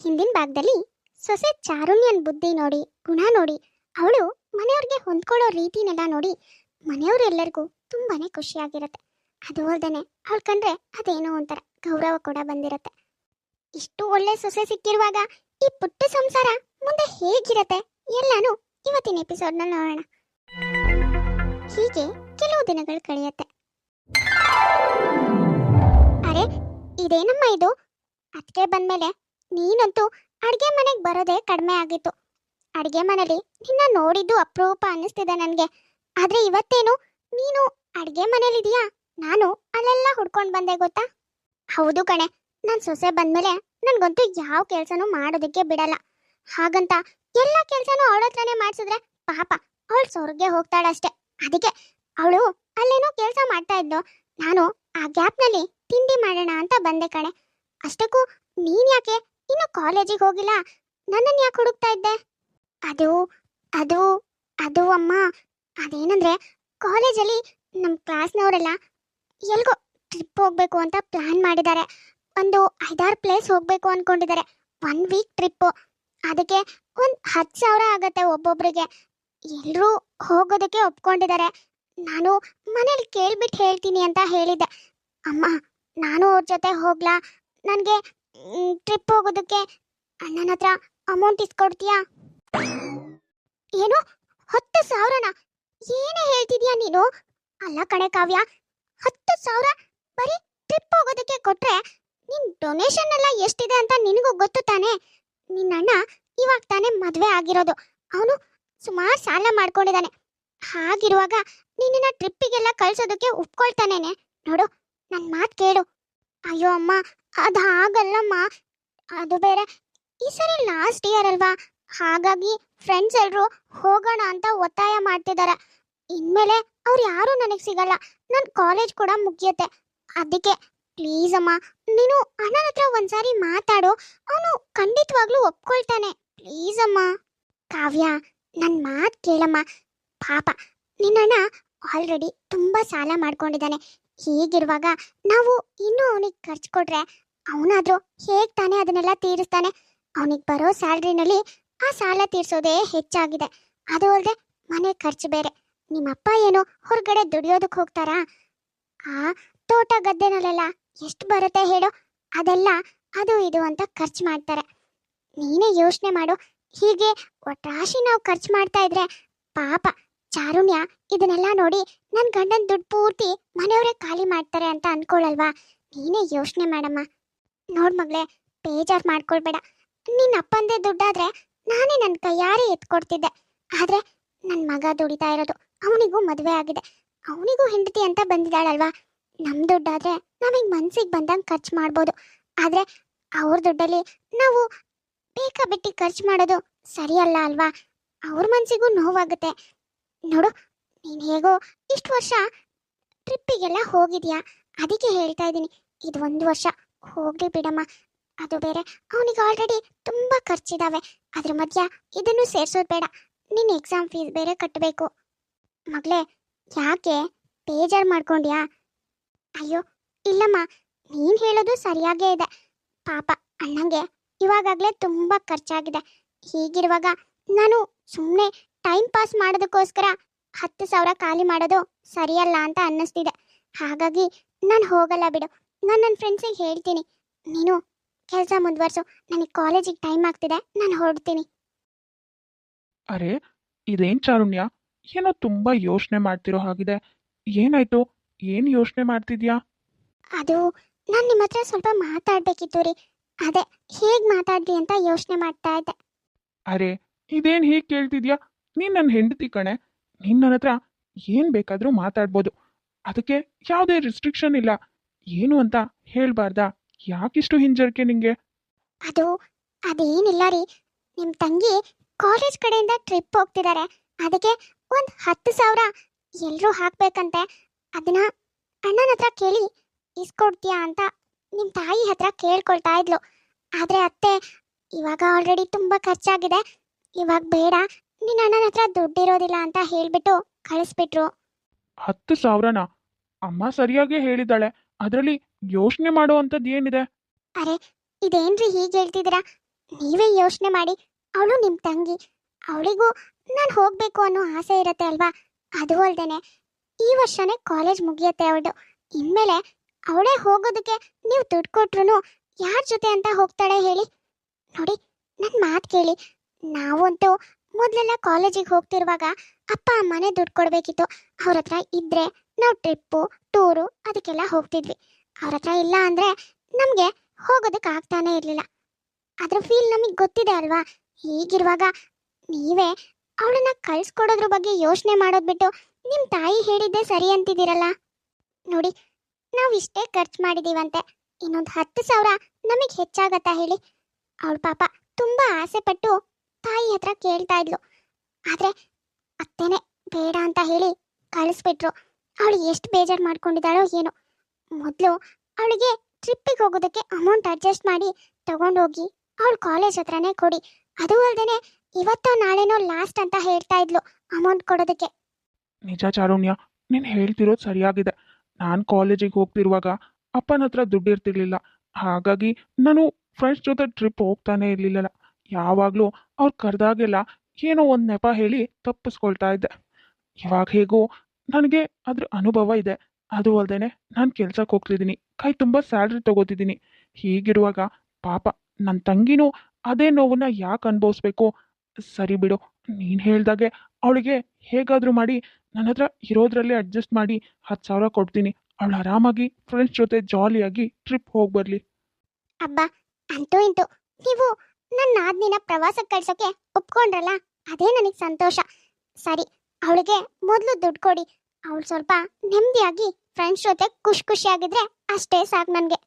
ಹಿಂದಿನ ಭಾಗದಲ್ಲಿ ಸೊಸೆ ಚಾರುಣ್ಯನ್ ಬುದ್ಧಿ ನೋಡಿ, ಗುಣ ನೋಡಿ, ಅವಳು ಮನೆಯವ್ರಿಗೆ ಹೊಂದ್ಕೊಳ್ಳೋ ರೀತಿನೆಲ್ಲ ನೋಡಿ ಮನೆಯವರೆಲ್ಲರಿಗೂ ತುಂಬಾನೇ ಖುಷಿಯಾಗಿರುತ್ತೆ. ಅದು ಅಲ್ದೇನೆ ಅವಳು ಕಂಡ್ರೆ ಅದೇನೋ ಒಂಥರ ಗೌರವ ಕೂಡ ಬಂದಿರತ್ತೆ. ಇಷ್ಟು ಒಳ್ಳೆ ಸೊಸೆ ಸಿಕ್ಕಿರುವಾಗ ಈ ಪುಟ್ಟ ಸಂಸಾರ ಮುಂದೆ ಹೇಗಿರತ್ತೆ ಎಲ್ಲಾನು ಇವತ್ತಿನ ಎಪಿಸೋಡ್ನ ನೋಡೋಣ. ಹೀಗೆ ಕೆಲವು ದಿನಗಳು ಕಳೆಯುತ್ತೆ. ಅರೆ, ಇದೇನಮ್ಮ ಇದು? ಅದಕ್ಕೆ ಬಂದ್ಮೇಲೆ ನೀನಂತೂ ಅಡುಗೆ ಮನೆಗೆ ಬರೋದೇ ಕಡಿಮೆ ಆಗಿತ್ತು. ಅಡುಗೆ ಮನೇಲಿ ನಿನ್ನ ನೋಡಿದ್ದು ಅಪರೂಪ ಅನ್ನಿಸ್ತಿದೆ ನನಗೆ. ಆದ್ರೆ ಇವತ್ತೇನು? ನೀನು ಅಡುಗೆ ಮನೇಲಿದೆಯಾ ನಾನು ಅಲ್ಲೆಲ್ಲ ಹುಡ್ಕೊಂಡು ಬಂದೆ ಗೊತ್ತಾ? ಹೌದು ಕಣೆ. ನನ್ನ ಸೊಸೆ ಬಂದಮೇಲೆ ನನಗಂತೂ ಯಾವ ಕೆಲಸನೂ ಮಾಡೋದಕ್ಕೆ ಬಿಡಲ್ಲ. ಹಾಗಂತ ಎಲ್ಲ ಕೆಲಸನೂ ಅವಳ ಹತ್ರನೇ ಮಾಡಿಸಿದ್ರೆ ಪಾಪ ಅವಳು ಸ್ವರ್ಗೆ ಹೋಗ್ತಾಳಷ್ಟೆ. ಅದಕ್ಕೆ ಅವಳು ಅಲ್ಲೇನೋ ಕೆಲಸ ಮಾಡ್ತಾ ಇದ್ದು ನಾನು ಆ ಗ್ಯಾಪ್ನಲ್ಲಿ ತಿಂಡಿ ಮಾಡೋಣ ಅಂತ ಬಂದೆ ಕಣೆ. ಅಷ್ಟಕ್ಕೂ ನೀನ್ ಯಾಕೆ ಇನ್ನು ಕಾಲೇಜಿಗೆ ಹೋಗಿಲ್ಲ. ನನ್ನನ್ನು ಯಾಕೆ ಹುಡುಕ್ತಾ ಇದ್ದೆ? ಅದು ಅದು ಅದು ಅಮ್ಮ. ಅದೇನಂದ್ರೆ, ಕಾಲೇಜಲ್ಲಿ ನಮ್ಮ ಕ್ಲಾಸ್ನವರೆಲ್ಲ ಎಲ್ಗೋ ಟ್ರಿಪ್ ಹೋಗ್ಬೇಕು ಅಂತ ಪ್ಲಾನ್ ಮಾಡಿದ್ದಾರೆ. ಒಂದು ಐದಾರು ಪ್ಲೇಸ್ ಹೋಗ್ಬೇಕು ಅನ್ಕೊಂಡಿದ್ದಾರೆ. One week trip. ಅದಕ್ಕೆ ಒಂದು ಹತ್ತು ಸಾವಿರ ಆಗತ್ತೆ ಒಬ್ಬೊಬ್ರಿಗೆ. ಎಲ್ಲರೂ ಹೋಗೋದಕ್ಕೆ ಒಪ್ಕೊಂಡಿದ್ದಾರೆ. ನಾನು ಮನೇಲಿ ಕೇಳ್ಬಿಟ್ಟು ಹೇಳ್ತೀನಿ ಅಂತ ಹೇಳಿದ್ದೆ. ಅಮ್ಮ, ನಾನು ಅವ್ರ ಜೊತೆ ಹೋಗ್ಲಾ? ನನಗೆ ಟ್ರಿಪ್ ಹೋಗೋದಕ್ಕೆ ಅಣ್ಣನ ಹತ್ರ ಅಮೌಂಟ್ ಇಸ್ಕೊಡ್ತೀಯಾ? ಏನು? ಹತ್ತು ಸಾವಿರನ? ಏನೇ ಹೇಳ್ತಿದ್ಯಾ ನೀನು? ಅಲ್ಲ ಕಣೆ ಕಾವ್ಯ, ಹತ್ತು ಸಾವಿರ ಬರೀ ಟ್ರಿಪ್ ಹೋಗೋದಕ್ಕೆ ಕೊಟ್ರೆ ನಿನ್ ಡೊನೇಷನ್ ಎಲ್ಲ ಎಷ್ಟಿದೆ ಅಂತ ನಿನಗೂ ಗೊತ್ತು ತಾನೆ? ನಿನ್ನ ಅಣ್ಣ ಇವಾಗ ತಾನೇ ಮದುವೆ ಆಗಿರೋದು. ಅವನು ಸುಮಾರು ಸಾಲ ಮಾಡ್ಕೊಂಡಿದ್ದಾನೆ ಹಾಗಿರುವಾಗ ನಿನ್ನ ಟ್ರಿಪ್ಪಿಗೆಲ್ಲ ಕಳ್ಸೋದಕ್ಕೆ ಒಪ್ಕೊಳ್ತಾನೇನೆ. ನೋಡು ನನ್ನ ಮಾತು ಕೇಳು. ಅಯ್ಯೋ ಅಮ್ಮ ಅದು ಹಾಗಲ್ಲಮ್ಮ. ಅದು ಬೇರೆ. ಈ ಸರಿ ಲಾಸ್ಟ್ ಇಯರ್ ಅಲ್ವಾ? ಹಾಗಾಗಿ ಫ್ರೆಂಡ್ಸ್ ಎಲ್ಲರೂ ಹೋಗೋಣ ಅಂತ ಒತ್ತಾಯ ಮಾಡ್ತಿದ್ದಾರೆ ಇನ್ಮೇಲೆ ಅವ್ರು ಯಾರೂ ನನಗೆ ಸಿಗಲ್ಲ. ನನ್ನ ಕಾಲೇಜ್ ಕೂಡ ಮುಗಿಯುತ್ತೆ. ಅದಕ್ಕೆ ಪ್ಲೀಸ್ ಅಮ್ಮ, ನೀನು ಅಣ್ಣನ ಹತ್ರ ಒಂದ್ಸಾರಿ ಮಾತಾಡು. ಅವನು ಖಂಡಿತವಾಗ್ಲೂ ಒಪ್ಕೊಳ್ತಾನೆ. ಪ್ಲೀಸ್ ಅಮ್ಮ. ಕಾವ್ಯ ನನ್ನ ಮಾತು ಕೇಳಮ್ಮ. ಪಾಪ ನಿನ್ನಣ್ಣ ಆಲ್ರೆಡಿ ತುಂಬ ಸಾಲ ಮಾಡ್ಕೊಂಡಿದ್ದಾನೆ. ಹೀಗಿರುವಾಗ ನಾವು ಇನ್ನೂ ಅವನಿಗೆ ಖರ್ಚು ಕೊಟ್ರೆ ಅವನಾದ್ರೂ ಹೇಗ್ ತಾನೇ ಅದನ್ನೆಲ್ಲ ತೀರಿಸ್ತಾನೆ. ಅವನಿಗೆ ಬರೋ ಸ್ಯಾಲ್ರಿನಲ್ಲಿ ಆ ಸಾಲ ತೀರ್ಸೋದೇ ಹೆಚ್ಚಾಗಿದೆ. ಅದು ಅಲ್ಲದೆ ಮನೆ ಖರ್ಚು ಬೇರೆ. ನಿಮ್ಮಪ್ಪ ಏನು ಹೊರಗಡೆ ದುಡಿಯೋದಕ್ಕೆ ಹೋಗ್ತಾರಾ? ಆ ತೋಟ ಗದ್ದೆನಲ್ಲೆಲ್ಲ ಎಷ್ಟು ಬರುತ್ತೆ ಹೇಳು? ಅದೆಲ್ಲ ಅದು ಇದು ಅಂತ ಖರ್ಚು ಮಾಡ್ತಾರೆ. ನೀನೇ ಯೋಚನೆ ಮಾಡು. ಹೀಗೆ ಒಟ್ರಾಶಿ ನಾವು ಖರ್ಚು ಮಾಡ್ತಾ ಇದ್ರೆ ಪಾಪ ಚಾರುಣ್ಯ ಇದನ್ನೆಲ್ಲ ನೋಡಿ ನನ್ನ ಗಂಡನ ದುಡ್ಡು ಪೂರ್ತಿ ಮನೆಯವರೇ ಖಾಲಿ ಮಾಡ್ತಾರೆ ಅಂತ ಅನ್ಕೊಳ್ಳಲ್ವಾ ನೀನೇ ಯೋಚನೆ ಮಾಡಮ್ಮ. ನೋಡ್ ಮಗಳೇ, ಬೇಜಾರ್ ಮಾಡ್ಕೊಳ್ಬೇಡ. ನಿನ್ನ ಅಪ್ಪಂದೇ ದುಡ್ಡಾದ್ರೆ ನಾನೇ ನನ್ನ ಕೈಯಾರೆ ಎತ್ಕೊಡ್ತಿದ್ದೆ. ಆದ್ರೆ ನನ್ನ ಮಗ ದುಡಿತಾ ಇರೋದು ಅವನಿಗೂ ಮದುವೆ ಆಗಿದೆ. ಅವನಿಗೂ ಹೆಂಡತಿ ಅಂತ ಬಂದಿದ್ದಾಳಲ್ವಾ? ನಮ್ಮ ದುಡ್ಡಾದ್ರೆ ನಮಗ್ ಮನ್ಸಿಗೆ ಬಂದಂಗೆ ಖರ್ಚು ಮಾಡ್ಬೋದು. ಆದ್ರೆ ಅವ್ರ ದುಡ್ಡಲ್ಲಿ ನಾವು ಬೇಕಾಬಿಟ್ಟಿ ಖರ್ಚು ಮಾಡೋದು ಸರಿಯಲ್ಲ ಅಲ್ವಾ? ಅವ್ರ ಮನ್ಸಿಗೂ ನೋವಾಗುತ್ತೆ. ನೋಡು, ನೀನು ಹೇಗೋ ಇಷ್ಟು ವರ್ಷ ಟ್ರಿಪ್ಪಿಗೆಲ್ಲ ಹೋಗಿದ್ಯಾ? ಅದಕ್ಕೆ ಹೇಳ್ತಾ ಇದ್ದೀನಿ ಇದು ಒಂದು ವರ್ಷ. ಹೋಗ್ಲಿ ಬಿಡಮ್ಮ. ಅದು ಬೇರೆ, ಅವನಿಗೆ ಆಲ್ರೆಡಿ ತುಂಬಾ ಖರ್ಚಿದಾವೆ. ಅದ್ರ ಮಧ್ಯ ಇದನ್ನು ಸೇರ್ಸೋದು ಬೇಡ. ನಿನ್ನ ಎಕ್ಸಾಮ್ ಫೀಸ್ ಬೇರೆ ಕಟ್ಟಬೇಕು ಮಗಳೇ, ಯಾಕೆ ಬೇಜಾರು ಮಾಡ್ಕೊಂಡ್ಯಾ? ಅಯ್ಯೋ, ಇಲ್ಲಮ್ಮ. ನೀನು ಹೇಳೋದು ಸರಿಯಾಗೇ ಇದೆ. ಪಾಪ, ಅಣ್ಣಂಗೆ ಇವಾಗಾಗ್ಲೇ ತುಂಬ ಖರ್ಚಾಗಿದೆ. ಹೀಗಿರುವಾಗ ನಾನು ಸುಮ್ಮನೆ ಟೈಮ್ ಪಾಸ್ ಮಾಡೋದಕ್ಕೋಸ್ಕರ ಹತ್ತು ಸಾವಿರ ಖಾಲಿ ಮಾಡೋದು ಸರಿಯಲ್ಲ ಅಂತ ಅನ್ನಿಸ್ತಿದೆ. ಹಾಗಾಗಿ ನಾನು ಹೋಗಲ್ಲ ಬಿಡು. ನಾನು ನನ್ನ ಫ್ರೆಂಡ್ಸಿಗೆ ಹೇಳ್ತೀನಿ. ನೀನು ಕೆಲಸ ಮುಂದುವರ್ಸು. ನನಗೆ ಕಾಲೇಜಿಗೆ ಟೈಮ್ ಆಗ್ತಿದೆ. ನಾನು ಹೊರಡ್ತೀನಿ. ಅರೆ ಇದೇನ್ ಚಾರುಣ್ಯ? ಏನೋ ತುಂಬಾ ಯೋಚನೆ ಮಾಡ್ತಿರೋ ಹಾಗಿದೆ. ಏನಾಯ್ತು? ಏನ್ ಯೋಚನೆ ಮಾಡ್ತಿದ್ಯಾ? ಅದು ನಾನು ನಿಮ್ಮ ಹತ್ರ ಸ್ವಲ್ಪ ಮಾತಾಡ್ಬೇಕಿತ್ತು ರೀ. ಅದೇ ಹೇಗೆ ಮಾತಾಡ್ಲಿ ಅಂತ ಯೋಚನೆ ಮಾಡ್ತಾ ಇದ್ದೆ. ಅರೆ ಇದೇನ್ ಹೀಗೆ ಕೇಳ್ತಿದ್ಯಾ? ನೀನ್ ನನ್ನ ಹೆಂಡತಿ ಕಣೆ. ನೀನ್ ನನ್ನ ಹತ್ರ ಏನ್ ಬೇಕಾದ್ರೂ ಮಾತಾಡ್ಬೋದು. ಅದಕ್ಕೆ ಯಾವುದೇ ರಿಸ್ಟ್ರಿಕ್ಷನ್ ಇಲ್ಲ. ಏನು ಅಂತ ಹೇಳ್ಬಾರ್ದಾ? ಯಾಕಿಷ್ಟು ಹಿಂಜರಿಕೆ ನಿಂಗೆ? ಅದು ಅದೇನಿಲ್ಲ ರೀ. ನಿಮ್ಮ ತಂಗಿ ಕಾಲೇಜ್ ಕಡೆಯಿಂದ ಟ್ರಿಪ್ ಹೋಗ್ತಿದ್ದಾರೆ ಅದಕ್ಕೆ ಒಂದು ಹತ್ತು ಸಾವಿರ ಎಲ್ಲರೂ ಹಾಕ್ಬೇಕಂತೆ. ಅದನ್ನ ಅಣ್ಣನ ಹತ್ರ ಕೇಳಿ ಇಸ್ಕೊಡ್ತೀಯಾ ಅಂತ ನಿಮ್ಮ ತಾಯಿ ಹತ್ರ ಕೇಳ್ಕೊಳ್ತಾ ಇದ್ಲು. ಆದರೆ ಅತ್ತೆ ಇವಾಗ ಆಲ್ರೆಡಿ ತುಂಬ ಖರ್ಚಾಗಿದೆ. ಇವಾಗ ಬೇಡ ನಿನ್ನ ಅಣ್ಣನ ಹತ್ರ ದುಡ್ಡಿರೋದಿಲ್ಲ ಅಂತ ಹೇಳಿಬಿಟ್ಟು ಕಳಿಸ್ಬಿಟ್ರು. ಹತ್ತು ಸಾವಿರನ? ಅಮ್ಮ ಸರಿಯಾಗಿ ಹೇಳಿದಾಳೆ ಅದರಲ್ಲಿ ಯೋಚನೆ ಮಾಡುವಂಥದ್ದು ಏನಿದೆ? ಅರೆ, ಇದೇನ್ರಿ ಹೀಗೆ ಹೇಳ್ತಿದ್ದೀರಾ? ನೀವೇ ಯೋಚನೆ ಮಾಡಿ, ಅವಳು ನಿಮ್ಮ ತಂಗಿ, ಅವಳಿಗೂ ನಾನು ಹೋಗಬೇಕು ಅನ್ನೋ ಆಸೆ ಇರತ್ತೆ ಅಲ್ವಾ? ಅದು ಅಲ್ದೇನೆ, ಈ ವರ್ಷನೇ ಕಾಲೇಜ್ ಮುಗಿಯತ್ತೆ ಅವಳು. ಇನ್ಮೇಲೆ ಅವಳೇ ಹೋಗೋದಕ್ಕೆ ನೀವು ದುಡ್ಡು ಕೊಟ್ರು ಯಾರ ಜೊತೆ ಅಂತ ಹೋಗ್ತಾಳೆ ಹೇಳಿ? ನೋಡಿ ನನ್ನ ಮಾತು ಕೇಳಿ. ನಾವಂತೂ ಮೊದಲೆಲ್ಲ ಕಾಲೇಜಿಗೆ ಹೋಗ್ತಿರುವಾಗ ಅಪ್ಪ ಅಮ್ಮನೇ ದುಡ್ಡು ಕೊಡಬೇಕಿತ್ತು. ಅವ್ರ ಹತ್ರ ಇದ್ರೆ ನಾವು ಟ್ರಿಪ್ಪು ಟೂರು ಅದಕ್ಕೆಲ್ಲ ಹೋಗ್ತಿದ್ವಿ. ಅವ್ರ ಹತ್ರ ಇಲ್ಲ ಅಂದರೆ ನಮಗೆ ಹೋಗೋದಕ್ಕೆ ಆಗ್ತಾನೆ ಇರಲಿಲ್ಲ. ಅದ್ರ ಫೀಲ್ ನಮಗೆ ಗೊತ್ತಿದೆ ಅಲ್ವಾ? ಹೀಗಿರುವಾಗ ನೀವೇ ಅವಳನ್ನ ಕಳ್ಸ್ಕೊಡೋದ್ರ ಬಗ್ಗೆ ಯೋಚನೆ ಮಾಡೋದು ಬಿಟ್ಟು ನಿಮ್ಮ ತಾಯಿ ಹೇಳಿದ್ದೆ ಸರಿ ಅಂತಿದ್ದೀರಲ್ಲ? ನೋಡಿ, ನಾವು ಇಷ್ಟೇ ಖರ್ಚು ಮಾಡಿದೀವಂತೆ. ಇನ್ನೊಂದು ಹತ್ತು ಸಾವಿರ ನಮಗೆ ಹೆಚ್ಚಾಗತ್ತಾ ಹೇಳಿ. ಅವಳ ಪಾಪ ತುಂಬ ಆಸೆ ಪಟ್ಟು ತಾಯಿ ಹತ್ರ ಕೇಳ್ತಾ ಇದ್ಲು. ಆದರೆ ಅತ್ತೇನೆ, ಬೇಡ ಅಂತ ಹೇಳಿ ಕಳಿಸ್ಬಿಟ್ರು. ಅವಳು ಎಷ್ಟು ಬೇಜಾರು ಮಾಡ್ಕೊಂಡಿದ್ದಾಳೋ ಏನೋ. ಮೊದಲು ಅವಳಿಗೆ ಟ್ರಿಪ್ಪಿಗೆ ಹೋಗೋದಕ್ಕೆ ಅಮೌಂಟ್ ಅಡ್ಜಸ್ಟ್ ಮಾಡಿ ತಗೊಂಡೋಗಿ ಅವಳು ಕಾಲೇಜ್ ಹತ್ರನೇ ಕೊಡಿ. ಅದು ಅಲ್ಲದೆ ಇವತ್ತೋ ನಾಳೆನೋ ಲಾಸ್ಟ್ ಅಂತ ಹೇಳ್ತಾ ಇದ್ಲು ಅಮೌಂಟ್ ಕೊಡೋದಕ್ಕೆ. ನಿಜ ಚಾರುಣ್ಯ, ನೀನು ಹೇಳ್ತಿರೋದು ಸರಿಯಾಗಿದೆ. ನಾನು ಕಾಲೇಜಿಗೆ ಹೋಗ್ತಿರುವಾಗ ಅಪ್ಪನ ಹತ್ರ ದುಡ್ಡು ಇರ್ತಿರ್ಲಿಲ್ಲ. ಹಾಗಾಗಿ ನಾನು ಫ್ರೆಂಡ್ಸ್ ಜೊತೆ ಟ್ರಿಪ್ ಹೋಗ್ತಾನೆ ಇರ್ಲಿಲ್ಲ ಯಾವಾಗಲೂ ಅವ್ರು ಕರೆದಾಗೆಲ್ಲ ಏನೋ ಒಂದು ನೆಪ ಹೇಳಿ ತಪ್ಪಿಸ್ಕೊಳ್ತಾ ಇದ್ದೆ. ಇವಾಗ ಹೇಗೋ ನನಗೆ ಅದ್ರ ಅನುಭವ ಇದೆ. ಅದು ಅಲ್ಲದೆ ನಾನು ಕೆಲ್ಸಕ್ಕೆ ಹೋಗ್ತಿದ್ದೀನಿ ಕೈ ತುಂಬ ಸ್ಯಾಲ್ರಿ ತಗೋತಿದ್ದೀನಿ ಹೀಗಿರುವಾಗ ಪಾಪ ನನ್ನ ತಂಗಿನೂ ಅದೇ ನೋವನ್ನ ಯಾಕೆ ಅನುಭವಿಸ್ಬೇಕು? ಸರಿ ಬಿಡು, ನೀನು ಹೇಳ್ದಾಗೆ ಅವಳಿಗೆ ಹೇಗಾದರೂ ಮಾಡಿ ನನ್ನ ಹತ್ರ ಇರೋದ್ರಲ್ಲೇ ಅಡ್ಜಸ್ಟ್ ಮಾಡಿ ಹತ್ತು ಸಾವಿರ ಕೊಡ್ತೀನಿ. ಅವಳು ಆರಾಮಾಗಿ ಫ್ರೆಂಡ್ಸ್ ಜೊತೆ ಜಾಲಿಯಾಗಿ ಟ್ರಿಪ್ ಹೋಗಿ ಬರಲಿ. ಅಬ್ಬಾ, ಅಂತೂ ಇಂತೂ. ನೀವು ನಾದ್ನಿನ ಪ್ರವಾಸಕ್ಕೆ ಕಳ್ಸೋಕೆ ಒಪ್ಕೊಂಡ್ರಲ್ಲ, ಅದೇ ನನಗೆ ಸಂತೋಷ. ಸರಿ, ಅವಳಿಗೆ ಮೊದಲು ದುಡ್ಡು ಕೊಡಿ. ಅವಳು ಸ್ವಲ್ಪ ನೆಮ್ಮದಿಯಾಗಿ ಫ್ರೆಂಡ್ಸ್ ಜೊತೆ ಖುಷಿ ಖುಷಿಯಾಗಿದ್ರೆ ಅಷ್ಟೇ ಸಾಕು ನನಗೆ.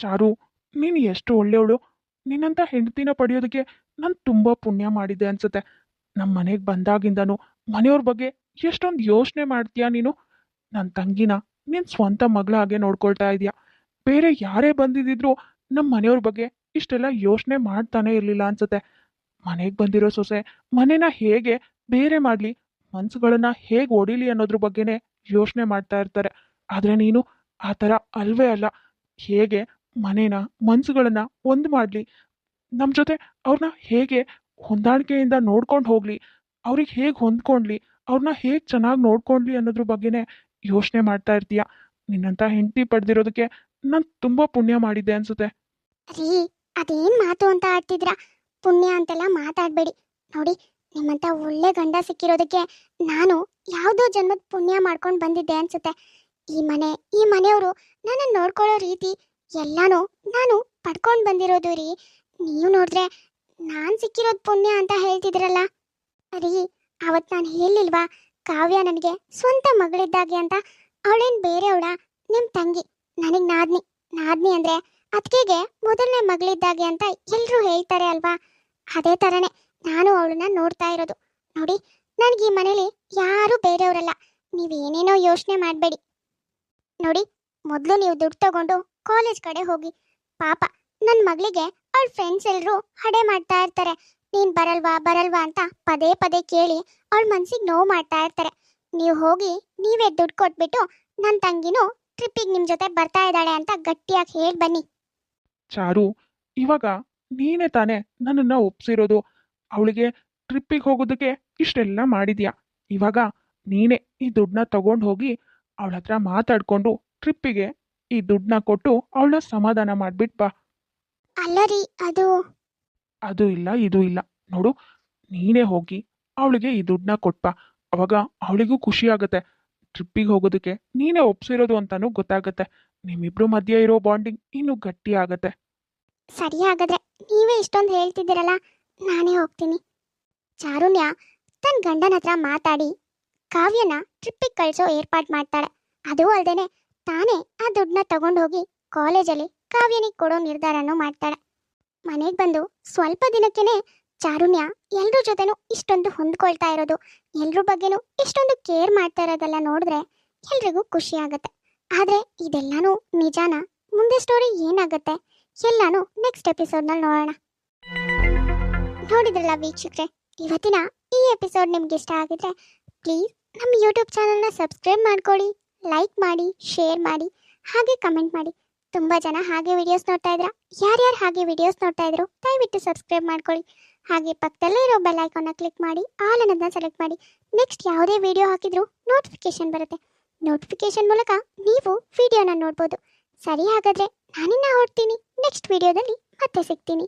ಚಾರು, ನೀನು ಎಷ್ಟು ಒಳ್ಳೆಯವಳು ನಿನ್ನಂಥ ಹೆಂಡತಿನ ಪಡೆಯೋದಕ್ಕೆ ನಾನು ತುಂಬ ಪುಣ್ಯ ಮಾಡಿದೆ ಅನ್ಸುತ್ತೆ. ನಮ್ಮ ಮನೆಗೆ ಬಂದಾಗಿಂದನೂ ಮನೆಯವ್ರ ಬಗ್ಗೆ ಎಷ್ಟೊಂದು ಯೋಚನೆ ಮಾಡ್ತೀಯಾ ನೀನು? ನನ್ನ ತಂಗಿನ ನಿನ್ನ ಸ್ವಂತ ಮಗಳ ಹಾಗೆ ನೋಡ್ಕೊಳ್ತಾ ಇದೀಯ? ಬೇರೆ ಯಾರೇ ಬಂದಿದ್ದಿದ್ರು ನಮ್ಮ ಮನೆಯವ್ರ ಬಗ್ಗೆ ಇಷ್ಟೆಲ್ಲ ಯೋಚನೆ ಮಾಡ್ತಾನೆ ಇರಲಿಲ್ಲ ಅನ್ಸುತ್ತೆ. ಮನೆಗೆ ಬಂದಿರೋ ಸೊಸೆ, ಮನೆನ ಹೇಗೆ ಬೇರೆ ಮಾಡಲಿ, ಮನ್ಸುಗಳನ್ನ ಹೇಗೆ ಹೊಡಿಲಿ ಅನ್ನೋದ್ರ ಬಗ್ಗೆನೇ ಯೋಚನೆ ಮಾಡ್ತಾ ಇರ್ತಾರೆ. ಆದರೆ ನೀನು ಆ ಥರ ಅಲ್ವೇ ಅಲ್ಲ. ಹೇಗೆ ಮನೇನ, ಮನ್ಸುಗಳನ್ನ ಒಂದು ಮಾಡಲಿ ನಮ್ಮ ಜೊತೆ ಅವ್ರನ್ನ ಹೇಗೆ ಹೊಂದಾಣಿಕೆಯಿಂದ ನೋಡ್ಕೊಂಡು ಹೋಗ್ಲಿ, ಅವ್ರಿಗೆ ಹೇಗೆ ಹೊಂದ್ಕೊಂಡ್ಲಿ ಅವ್ರನ್ನ ಹೇಗೆ ಚೆನ್ನಾಗಿ ನೋಡ್ಕೊಂಡ್ಲಿ ಅನ್ನೋದ್ರ ಬಗ್ಗೆನೇ ಯೋಚನೆ ಮಾಡ್ತಾ ಇರ್ತೀಯ. ನಿನ್ನಂತ ಹೆಂಡತಿ ಪಡೆದಿರೋದಕ್ಕೆ ನಾನು ತುಂಬ ಪುಣ್ಯ ಮಾಡಿದ್ದೆ ಅನ್ಸುತ್ತೆ. ಅದೇನ್ ಮಾತು ಅಂತ ಆಡ್ತಿದ್ರ ಪುಣ್ಯ ಅಂತೆಲ್ಲ ಮಾತಾಡ್ಬೇಡಿ. ನೋಡಿ, ನಿಮ್ಮಂತ ಒಳ್ಳೆ ಗಂಡ ಸಿಕ್ಕಿರೋದಕ್ಕೆ ನಾನು ಯಾವುದೋ ಜನ್ಮದ ಪುಣ್ಯ ಮಾಡ್ಕೊಂಡು ಬಂದಿದ್ದೆ ಅನ್ಸುತ್ತೆ. ಈ ಮನೆ, ಈ ಮನೆಯವರು ನನ್ನ ನೋಡ್ಕೊಳ್ಳೋ ರೀತಿ ಎಲ್ಲಾನು ನಾನು ಪಡ್ಕೊಂಡು ಬಂದಿರೋದು ರೀ. ನೀವು ನೋಡಿದ್ರೆ ನಾನು ಸಿಕ್ಕಿರೋದು ಪುಣ್ಯ ಅಂತ ಹೇಳ್ತಿದ್ರಲ್ಲ? ರೀ ಅವತ್ತು ನಾನು ಹೇಳಿಲ್ವಾ? ಕಾವ್ಯ ನನಗೆ ಸ್ವಂತ ಮಗಳಿದ್ದಾಗೆ ಅಂತ. ಅವಳೇನು ಬೇರೆಯವಳ? ನಿಮ್ಮ ತಂಗಿ. ನನಗೆ ನಾದ್ನಿ. ನಾದ್ನಿ ಅಂದರೆ ಅತ್ತಿಗೆಗೆ ಮೊದಲನೇ ಮಗಳಿದ್ದಾಗೆ ಅಂತ ಎಲ್ಲರೂ ಹೇಳ್ತಾರೆ ಅಲ್ವಾ? ಅದೇ ಥರನೇ ನಾನು ಅವಳನ್ನ ನೋಡ್ತಾ ಇರೋದು. ನೋಡಿ, ನನಗೆ ಈ ಮನೇಲಿ ಯಾರೂ ಬೇರೆಯವರಲ್ಲ. ನೀವೇನೇನೋ ಯೋಚನೆ ಮಾಡಬೇಡಿ. ನೋಡಿ, ಮೊದಲು ನೀವು ದುಡ್ಡು ತಗೊಂಡು ಕಾಲೇಜ್ ಕಡೆ ಹೋಗಿ. ಪಾಪ ನನ್ನ ಮಗಳಿಗೆ ಅವಳ ಫ್ರೆಂಡ್ಸ್ ಎಲ್ಲರೂ ಹಡೆ ಮಾಡ್ತಾ ಇರ್ತಾರೆ. ನೀನು ಬರಲ್ವಾ ಬರಲ್ವಾ ಅಂತ ಪದೇ ಪದೇ ಕೇಳಿ ಅವಳ ಮನ್ಸಿಗೆ ನೋವು ಮಾಡ್ತಾ ಇರ್ತಾರೆ. ನೀವು ಹೋಗಿ ನೀವೇ ದುಡ್ಡು ಕೊಟ್ಬಿಟ್ಟು ನನ್ನ ತಂಗಿನೂ ಟ್ರಿಪ್ಪಿಗೆ ನಿಮ್ಮ ಜೊತೆ ಬರ್ತಾ ಇದ್ದಾಳೆ ಅಂತ ಗಟ್ಟಿಯಾಗಿ ಹೇಳಿ ಬನ್ನಿ. ಚಾರು ಇವಾಗ ನೀನೇ ತಾನೇ ನನ್ನನ್ನ ಒಪ್ಸಿರೋದು. ಅವಳಿಗೆ ಟ್ರಿಪ್ಪಿಗೆ ಹೋಗೋದಕ್ಕೆ ಇಷ್ಟೆಲ್ಲ ಮಾಡಿದ್ಯಾ? ಇವಾಗ ನೀನೇ ಈ ದುಡ್ಡನ್ನ ತಗೊಂಡು ಹೋಗಿ ಅವಳ ಹತ್ರ ಮಾತಾಡ್ಕೊಂಡು ಟ್ರಿಪ್ಪಿಗೆ ಈ ದುಡ್ಡನ್ನ ಕೊಟ್ಟು ಅವಳನ್ನ ಸಮಾಧಾನ ಮಾಡ್ಬಿಟ್ ಬಾ. ಅಲ್ಲ ರೀ ಅದು? ಅದು ಇಲ್ಲ ಇದು ಇಲ್ಲ. ನೋಡು ನೀನೇ ಹೋಗಿ ಅವಳಿಗೆ ಈ ದುಡ್ಡನ್ನ ಕೊಟ್ಬಾ ಅವಾಗ ಅವಳಿಗೂ ಖುಷಿ ಆಗುತ್ತೆ. ಟ್ರಿಪ್ಪಿಗೆ ಹೋಗೋದಕ್ಕೆ ನೀನೇ ಒಪ್ಸಿರೋದು ಅಂತಾನೂ ಗೊತ್ತಾಗುತ್ತೆ. ನಿಮ್ಮಿಬ್ರು ಮಧ್ಯೆ ಇರೋ ಬಾಂಡಿಂಗ್ ಇನ್ನೂ ಗಟ್ಟಿ ಆಗತ್ತೆ. ಸರಿ ಹಾಗಾದ್ರೆ, ನೀವೇ ಇಷ್ಟೊಂದು ಹೇಳ್ತಿದ್ದೀರಲ್ಲ, ನಾನೇ ಹೋಗ್ತೀನಿ. ಚಾರುಣ್ಯ ತನ್ನ ಗಂಡನ ಹತ್ರ ಮಾತಾಡಿ, ಕಾವ್ಯನ ಟ್ರಿಪ್ಪಿಗೆ ಕಳಿಸೋ ಏರ್ಪಾಟ್ ಮಾಡ್ತಾಳೆ. ಅದು ಅಲ್ಲದೆ ತಾನೇ ಆ ದುಡ್ಡನ್ನ ತಗೊಂಡು ಹೋಗಿ ಕಾಲೇಜಲ್ಲಿ ಕಾವ್ಯನಿಗೆ ಕೊಡೋ ನಿರ್ಧಾರನೂ ಮಾಡ್ತಾಳೆ. ಮನೆಗೆ ಬಂದು ಸ್ವಲ್ಪ ದಿನಕ್ಕೇನೆ ಚಾರುಣ್ಯ ಎಲ್ರ ಜೊತೆನೂ ಇಷ್ಟೊಂದು ಹೊಂದ್ಕೊಳ್ತಾ ಇರೋದು, ಎಲ್ರ ಬಗ್ಗೆನೂ ಇಷ್ಟೊಂದು ಕೇರ್ ಮಾಡ್ತಾ ಇರೋದೆಲ್ಲ ನೋಡಿದ್ರೆ ಎಲ್ರಿಗೂ ಖುಷಿ ಆದರೆ ಇದೆಲ್ಲಾನು ನಿಜಾನ? ಮುಂದೆ ಸ್ಟೋರಿ ಏನಾಗುತ್ತೆ? ಎಲ್ಲಾನು ನೆಕ್ಸ್ಟ್ ಎಪಿಸೋಡ್ನಲ್ಲಿ ನೋಡೋಣ. ನೋಡಿದ್ರಲ್ಲ ವೀಕ್ಷಕ್ರೆ, ಇವತ್ತಿನ ಈ ಎಪಿಸೋಡ್ ನಿಮ್ಗೆ ಇಷ್ಟ ಆಗಿದ್ರೆ ಪ್ಲೀಸ್ ನಮ್ಮ ಯೂಟ್ಯೂಬ್ ಚಾನಲ್ನ ಸಬ್ಸ್ಕ್ರೈಬ್ ಮಾಡ್ಕೊಳ್ಳಿ ಲೈಕ್ ಮಾಡಿ ಶೇರ್ ಮಾಡಿ, ಹಾಗೆ ಕಮೆಂಟ್ ಮಾಡಿ. ತುಂಬ ಜನ ಹಾಗೆ ವಿಡಿಯೋಸ್ ನೋಡ್ತಾ ಇದ್ರ. ಯಾರ್ಯಾರು ಹಾಗೆ ವಿಡಿಯೋಸ್ ನೋಡ್ತಾ ಇದ್ರು, ದಯವಿಟ್ಟು ಸಬ್ಸ್ಕ್ರೈಬ್ ಮಾಡ್ಕೊಳ್ಳಿ ಹಾಗೆ ಪಕ್ಕದಲ್ಲೇ ಇರೋ ಬೆಲ್ ಐಕಾನ್ನ ಕ್ಲಿಕ್ ಮಾಡಿ ಆಲ್ ಅನ್ನೋದನ್ನ ಸೆಲೆಕ್ಟ್ ಮಾಡಿ. ನೆಕ್ಸ್ಟ್ ಯಾವುದೇ ವಿಡಿಯೋ ಹಾಕಿದ್ರು ನೋಟಿಫಿಕೇಶನ್ ಬರುತ್ತೆ. ನೋಟಿಫಿಕೇಶನ್ ಮೂಲಕ ನೀವು ವಿಡಿಯೋನ ನೋಡ್ಬೋದು. ಸರಿ ಹಾಗಾದ್ರೆ ನಾನಿನ್ನ ಹೊರಡ್ತೀನಿ. ನೆಕ್ಸ್ಟ್ ವಿಡಿಯೋದಲ್ಲಿ ಮತ್ತೆ ಸಿಗ್ತೀನಿ.